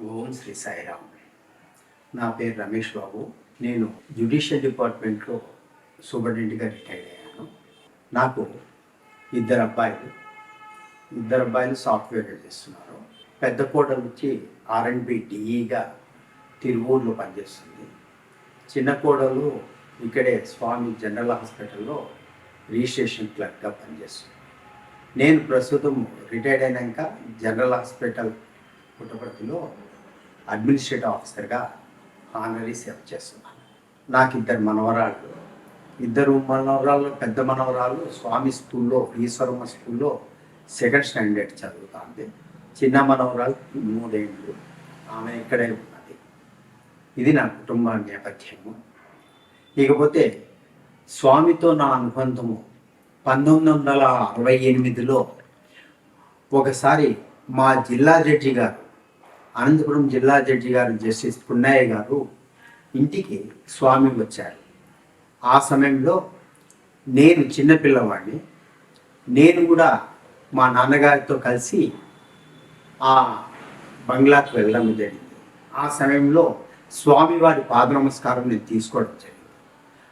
ఓం శ్రీ సాయిరామ్. నా పేరు రమేష్ బాబు. నేను జ్యుడిషియల్ డిపార్ట్మెంట్లో సూపరింటెండెంట్గా రిటైర్ అయ్యాను. నాకు ఇద్దరు అబ్బాయిలు ఇద్దరు అబ్బాయిలు సాఫ్ట్వేర్ చేస్తున్నారు పెద్ద కోడలు వచ్చి ఆర్ఎండ్బి డిఈగా తిరువూరులో పనిచేస్తుంది. చిన్న కోడలు ఇక్కడే స్వామి జనరల్ హాస్పిటల్లో రిజిస్ట్రేషన్ క్లర్క్గా పనిచేస్తుంది. నేను ప్రస్తుతం రిటైర్డ్ అయినాక జనరల్ హాస్పిటల్ పుట్టపర్తిలో అడ్మినిస్ట్రేటివ్ ఆఫీసర్గా ఆనరీ సేవ చేస్తున్నాను. నాకు ఇద్దరు మనవరాళ్ళు. ఇద్దరు మనవరాళ్ళు పెద్ద మనవరాలు స్వామి స్కూల్లో ఈశ్వరమ్మ స్కూల్లో సెకండ్ స్టాండర్డ్ చదువుతుంది. చిన్న మనవరాలు మూడేళ్ళు. ఆమె ఇక్కడే ఉన్నది. ఇది నా కుటుంబ నేపథ్యము. ఇకపోతే స్వామితో నా అనుబంధము పంతొమ్మిది వందల అరవై ఎనిమిదిలో ఒకసారి మా జిల్లా జడ్జి గారు అనంతపురం జిల్లా జడ్జి గారు జస్టిస్ పున్నయ్య గారు ఇంటికి స్వామి వచ్చారు. ఆ సమయంలో నేను చిన్నపిల్లవాడిని నేను కూడా మా నాన్నగారితో కలిసి ఆ బంగ్లాకు వెళ్ళడం జరిగింది. ఆ సమయంలో స్వామివారి పాద నమస్కారం నేను తీసుకోవడం జరిగింది.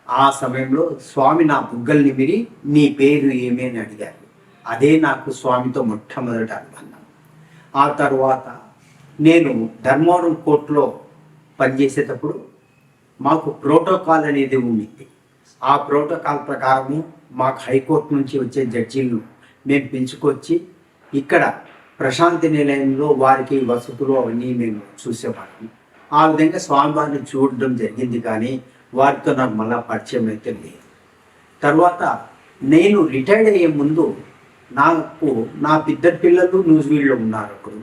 ఆ సమయంలో స్వామి నా బుగ్గలు నిమిరి నీ పేరు ఏమేని అని అడిగారు. అదే నాకు స్వామితో మొట్టమొదటి అనుబంధం. ఆ తర్వాత నేను ధర్మవరం కోర్టులో పనిచేసేటప్పుడు మాకు ప్రోటోకాల్ అనేది ఉండింది. ఆ ప్రోటోకాల్ ప్రకారము మాకు హైకోర్టు నుంచి వచ్చే జడ్జీలను మేము పిలుచుకొచ్చి ఇక్కడ ప్రశాంతి నిలయంలో వారికి వసతులు అవన్నీ మేము చూసేవాళ్ళం ఆ విధంగా స్వామివారిని చూడడం జరిగింది కానీ వారితో నాకు మళ్ళా పరిచయం అయితే లేదు. తర్వాత నేను రిటైర్డ్ అయ్యే ముందు నాకు నా ఇద్దరు పిల్లలు న్యూజివీడ్లో ఉన్నారు అప్పుడు.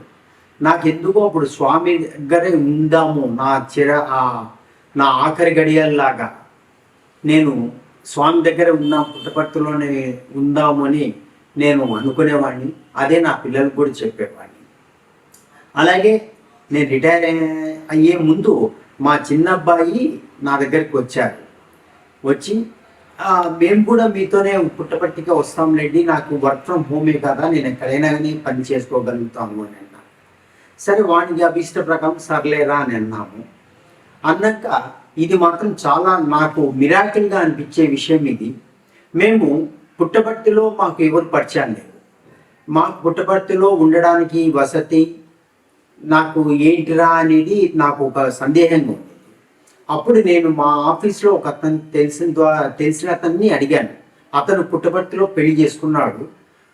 నాకెందుకో అప్పుడు స్వామి దగ్గరే ఉందాము నా చిర ఆ నా ఆఖరి గడియల్లాగా. నేను స్వామి దగ్గర ఉన్న పుట్టపర్తిలోనే ఉందామని నేను అనుకునేవాడిని. అదే నా పిల్లలకు కూడా చెప్పేవాడిని. అలాగే నేను రిటైర్ అయ్యే ముందు మా చిన్న అబ్బాయి నా దగ్గరికి వచ్చారు. వచ్చి మేము కూడా మీతోనే పుట్టపట్టిగా వస్తాంలేండి నాకు వర్క్ ఫ్రమ్ హోమే కదా నేను ఎక్కడైనా కానీ పని చేసుకోగలుగుతాను అని సరే వానికి అభిష్ట ప్రకారం సర్లేరా అని అన్నాము. అన్నాక ఇది మాత్రం చాలా నాకు మిరాకిల్గా అనిపించే విషయం ఇది. మేము పుట్టపర్తిలో మాకు ఎవరు పరిచయం లేదు. మాకు పుట్టపర్తిలో ఉండడానికి వసతి నాకు ఏంటిరా అనేది నాకు ఒక సందేహంగా ఉంది. అప్పుడు నేను మా ఆఫీస్లో ఒక అతను తెలిసిన ద్వారా తెలిసిన అతన్ని అడిగాను. అతను పుట్టపర్తిలో పెళ్ళి చేసుకున్నాడు.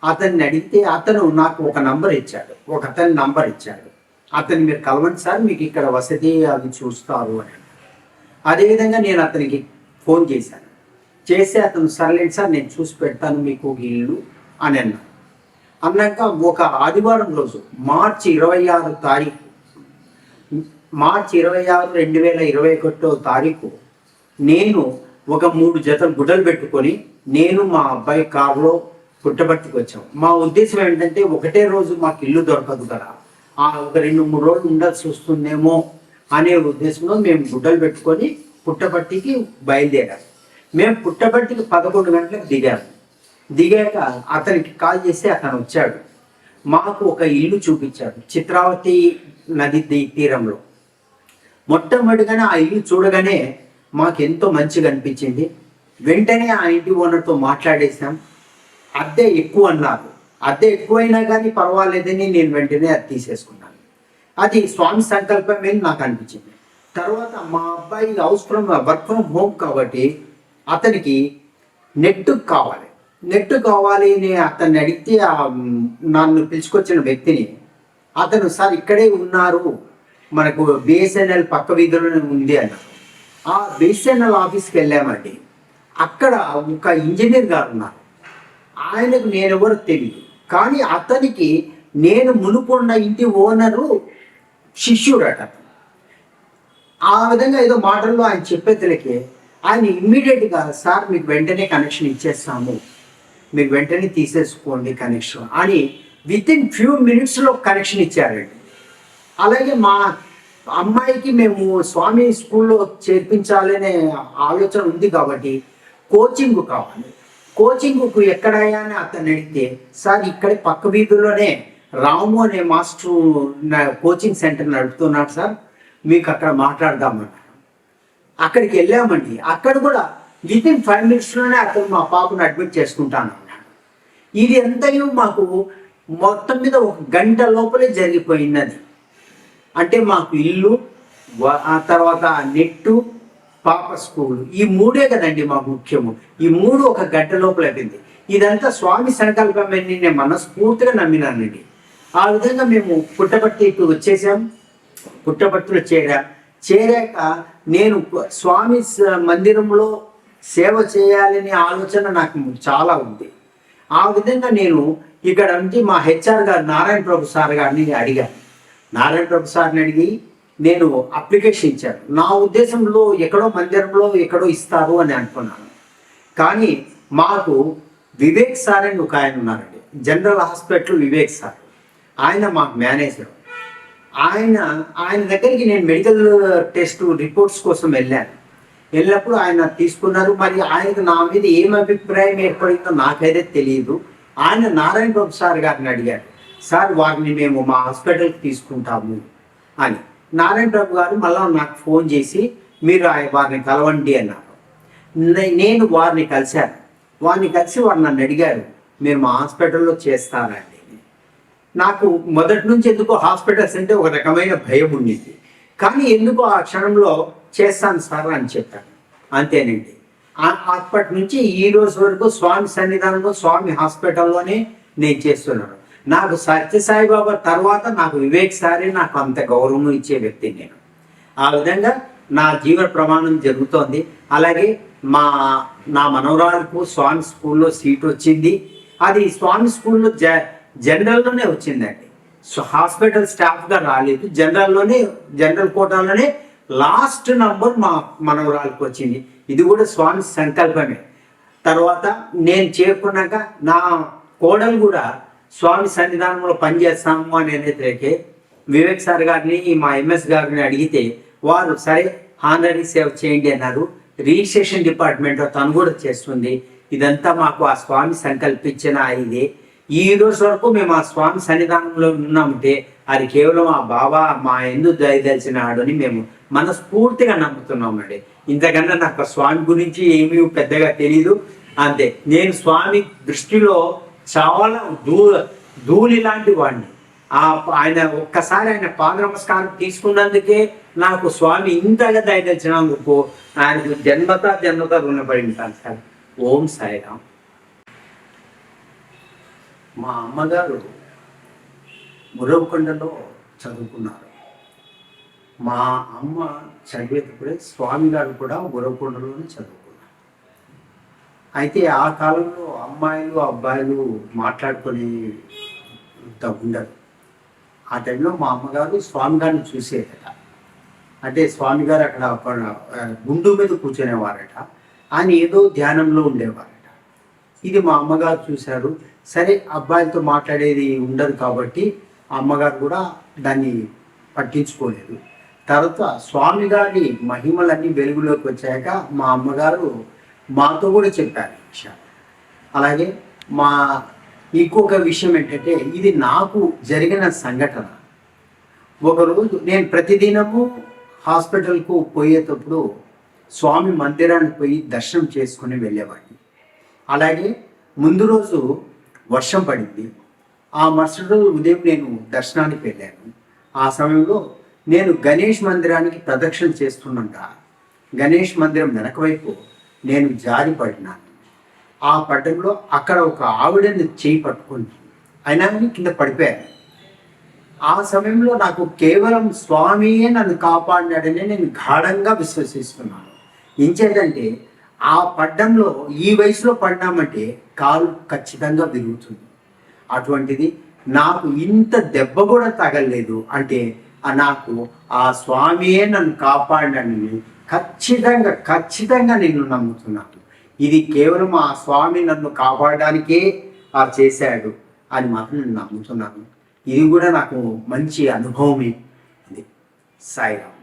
అతన్ని అడిగితే అతను నాకు ఒక నంబర్ ఇచ్చాడు. ఒక అతని నంబర్ ఇచ్చాడు. అతన్ని మీరు కలవండి సార్ మీకు ఇక్కడ వసతి అది చూస్తారు అని అదేవిధంగా నేను అతనికి ఫోన్ చేశాను. చేసి అతను సర్లేండి సార్ నేను చూసి పెడతాను మీకు ఇల్లు అని అన్నాను అన్నాక ఒక ఆదివారం రోజు మార్చి ఇరవై ఆరు తారీఖు మార్చి ఇరవై ఆరు రెండు వేల ఇరవై ఒకటో తారీఖు నేను ఒక మూడు జతలు గుడ్డలు పెట్టుకొని నేను మా అబ్బాయి కారులో పుట్టబర్తికి వచ్చాము మా ఉద్దేశం ఏంటంటే ఒకటే రోజు మాకు ఇల్లు దొరకదు కదా. ఒక రెండు మూడు రోజులు ఉండాల్సి వస్తుందేమో అనే ఉద్దేశంలో మేము గుడ్డలు పెట్టుకొని పుట్టపట్టికి బయలుదేరాం. మేము పుట్టపట్టికి పదకొండు గంటలకు దిగాము దిగాక అతనికి కాల్ చేస్తే అతను వచ్చాడు. మాకు ఒక ఇల్లు చూపించాడు. చిత్రావతి నది తీరంలో. మొట్టమొదటిగానే ఆ ఇల్లు చూడగానే మాకు ఎంతో మంచిగా అనిపించింది. వెంటనే ఆ ఇంటి ఓనర్తో మాట్లాడేసాం అద్దె ఎక్కువ అన్నారు. అద్దె ఎక్కువైనా కానీ పర్వాలేదని నేను వెంటనే అది తీసేసుకున్నాను. అది స్వామి సంకల్పమే నాకు అనిపించింది. తర్వాత మా అబ్బాయి house from work from home కాబట్టి అతనికి నెట్ కావాలి. నెట్ కావాలి అని అతన్ని అడిగితే నన్ను పిలుచుకొచ్చిన వ్యక్తిని అతను సార్ ఇక్కడే ఉన్నారు. మనకు బిఎస్ఎన్ఎల్ పక్క వీధిలోనే ఉంది అన్నారు ఆ బిఎస్ఎన్ఎల్ ఆఫీస్కి వెళ్ళామండి. అక్కడ ఒక ఇంజనీర్ గారు ఉన్నారు. ఆయనకు నేనెవరో తెలియదు. కానీ అతనికి నేను మునుకున్న ఇంటి ఓనరు శిష్యుడట. ఆ విధంగా ఏదో మాటల్లో ఆయన చెప్పేతలకి ఆయన ఇమ్మీడియట్గా సార్ మీకు వెంటనే కనెక్షన్ ఇచ్చేస్తాము. మీరు వెంటనే తీసేసుకోండి కనెక్షన్ అని విత్ ఇన్ ఫ్యూ మినిట్స్లో కనెక్షన్ ఇచ్చారండి. అలాగే మా అమ్మాయికి మేము స్వామి స్కూల్లో చేర్పించాలనే ఆలోచన ఉంది కాబట్టి కోచింగ్ కావాలి. కోచింగ్కు ఎక్కడయ్యా అని అతను అడిగితే సార్ ఇక్కడే పక్క వీధుల్లోనే రాము అనే మాస్టర్ నా కోచింగ్ సెంటర్ నడుపుతున్నాడు సార్ మీకు అక్కడ మాట్లాడదామన్నారు అక్కడికి వెళ్ళామండి. అక్కడ కూడా విత్ ఇన్ ఫైవ్ మినిట్స్లోనే అతను మా పాపను అడ్మిట్ చేసుకుంటాను అన్నాడు. ఇది ఎంతయో మాకు మొత్తం మీద ఒక గంట లోపలే జరిగిపోయినది. అంటే మాకు ఇల్లు ఆ తర్వాత నెట్టు పాప స్కూల్. ఈ మూడే కదండి మాకు ముఖ్యము. ఈ మూడు ఒక గంట లోపల అయిపోయింది. ఇదంతా స్వామి సంకల్పమని నేను మనస్ఫూర్తిగా నమ్మినానండి ఆ విధంగా మేము పుట్టపర్తికి వచ్చేసాం. పుట్టపర్తిలో చేరా చేరాక నేను స్వామి మందిరంలో సేవ చేయాలనే ఆలోచన నాకు చాలా ఉంది. ఆ విధంగా నేను ఇక్కడ నుంచి మా హెచ్ఆర్ గారు నారాయణ ప్రభు సార్ గారిని అడిగాను. నారాయణ ప్రభు సార్ని అడిగి నేను అప్లికేషన్ ఇచ్చాను. నా ఉద్దేశంలో ఎక్కడో మందిరంలో ఎక్కడో ఇస్తారు అని అనుకున్నాను. కానీ మాకు వివేక్ సార్ అని ఒక ఆయన ఉన్నారండి. General hospital Vivek sir. ఆయన మాకు మేనేజర్. ఆయన ఆయన దగ్గరికి నేను మెడికల్ టెస్ట్ రిపోర్ట్స్ కోసం వెళ్ళాను. వెళ్ళినప్పుడు ఆయన తీసుకున్నారు. మరి ఆయనకు నా మీద ఏం అభిప్రాయం ఏర్పడిందో నాకైతే తెలియదు. ఆయన నారాయణ బాబు సార్ గారిని అడిగారు. సార్ వారిని మేము మా హాస్పిటల్కి తీసుకుంటాము అని. నారాయణరావు గారు మళ్ళా నాకు ఫోన్ చేసి మీరు ఆ- వారిని కలవండి అన్నారు. నేను వారిని కలిశాను. వారిని కలిసి వారు నన్ను అడిగారు మీరు మా హాస్పిటల్లో చేస్తారండి నాకు మొదటి నుంచి ఎందుకో హాస్పిటల్స్ అంటే ఒక రకమైన భయం ఉండింది. కానీ ఎందుకో ఆ క్షణంలో చేస్తాను సార్ అని చెప్పాను. అంతేనండి. ఆ- అప్పటి నుంచి ఈ రోజు వరకు స్వామి సన్నిధానంలో స్వామి హాస్పిటల్లోనే నేను చేస్తున్నాను. నాకు సత్యసాయిబాబా తర్వాత నాకు వివేక్ సారే నాకు అంత గౌరవం ఇచ్చే వ్యక్తి నేను. ఆ విధంగా నా జీవన ప్రమాణం జరుగుతోంది. అలాగే మా నా మనవరాలకు స్వామి స్కూల్లో సీట్ వచ్చింది. అది స్వామి స్కూల్లో జ జనరల్లోనే వచ్చిందండి. సో హాస్పిటల్ స్టాఫ్గా రాలేదు. జనరల్లోనే జనరల్ కోటాలోనే లాస్ట్ నంబర్ మా మనవరాలకు వచ్చింది. ఇది కూడా స్వామి సంకల్పమే. తర్వాత నేను చేరుకున్నాక నా కోడలు కూడా స్వామి సన్నిధానంలో పనిచేస్తాము అని అనేసరికి వివేక్ సార్ గారిని మా ఎంఎస్ గారిని అడిగితే వారు సరే హానరీ సేవ చేయండి అన్నారు. రిజిస్ట్రేషన్ డిపార్ట్మెంట్ తను కూడా చేస్తుంది. ఇదంతా మాకు ఆ స్వామి సంకల్పించిన ఇదే. ఈ రోజు వరకు మేము ఆ స్వామి సన్నిధానంలో ఉన్నామంటే అది కేవలం ఆ బాబా మా ఎందు దయదలిచినాడు అని మేము మనస్ఫూర్తిగా నమ్ముతున్నామండి. ఇంతకన్నా నాకు స్వామి గురించి ఏమీ పెద్దగా తెలియదు అంతే. నేను స్వామి దృష్టిలో చాలా దూ ధూళి లాంటి వాడిని. ఆ ఆయన ఒక్కసారి ఆయన పాద నమస్కారం తీసుకున్నందుకే నాకు స్వామి ఇంతగా దయదలిచినందుకు ఆయనకు జన్మత జన్మత రుణపడి ఉంటాను సార్ ఓం సాయిరామ్. మా అమ్మగారు మురవకొండలో చదువుకున్నారు. మా అమ్మ చదివేటప్పుడే స్వామి గారు కూడా మురవకొండలోనే చదువుకున్నారు అయితే ఆ కాలంలో అమ్మాయిలు అబ్బాయిలు మాట్లాడుకొని ఇంత ఉండరు ఆ టైంలో మా అమ్మగారు స్వామి గారిని చూసేదట. అంటే స్వామి గారు అక్కడ ఒక గుండు మీద కూర్చునేవారట. ఆయన ఏదో ధ్యానంలో ఉండేవారట. ఇది మా అమ్మగారు చూశారు. సరే అబ్బాయిలతో మాట్లాడేది ఉండదు కాబట్టి ఆ అమ్మగారు కూడా దాన్ని పట్టించుకోలేదు. తర్వాత స్వామి గారి మహిమలన్నీ వెలుగులోకి వచ్చాక మా అమ్మగారు మాతో కూడా చెప్పారు ఈ అలాగే మా ఇంకొక విషయం ఏంటంటే ఇది నాకు జరిగిన సంఘటన. ఒకరోజు నేను ప్రతిదినము హాస్పిటల్కు పోయేటప్పుడు స్వామి మందిరానికి పోయి దర్శనం చేసుకుని వెళ్ళేవాడిని. అలాగే ముందు రోజు వర్షం పడింది. ఆ మరుసటి రోజు ఉదయం నేను దర్శనానికి వెళ్ళాను. ఆ సమయంలో నేను గణేష్ మందిరానికి ప్రదక్షిణ చేస్తుండగా గణేష్ మందిరం వెనక వైపు నేను జారి పడినాను ఆ పడ్డంలో అక్కడ ఒక ఆవిడని చేయి పట్టుకుంది అయినా కానీ కింద పడిపోయాను ఆ సమయంలో నాకు కేవలం స్వామియే నన్ను కాపాడినాడని నేను గాఢంగా విశ్వసిస్తున్నాను. ఇంచేదంటే ఆ పడ్డంలో ఈ వయసులో పడ్డామంటే కాలు ఖచ్చితంగా విరుగుతుంది. అటువంటిది నాకు ఇంత దెబ్బ కూడా తగలలేదు. అంటే నాకు ఆ స్వామియే నన్ను కాపాడినని ఖచ్చితంగా ఖచ్చితంగా నేను నమ్ముతున్నాను ఇది కేవలం ఆ స్వామి నన్ను కాపాడడానికే ఆ చేశాడు అని మాత్రం నేను నమ్ముతున్నాను. ఇది కూడా నాకు మంచి అనుభవమే. ఇది సాయిరామ్.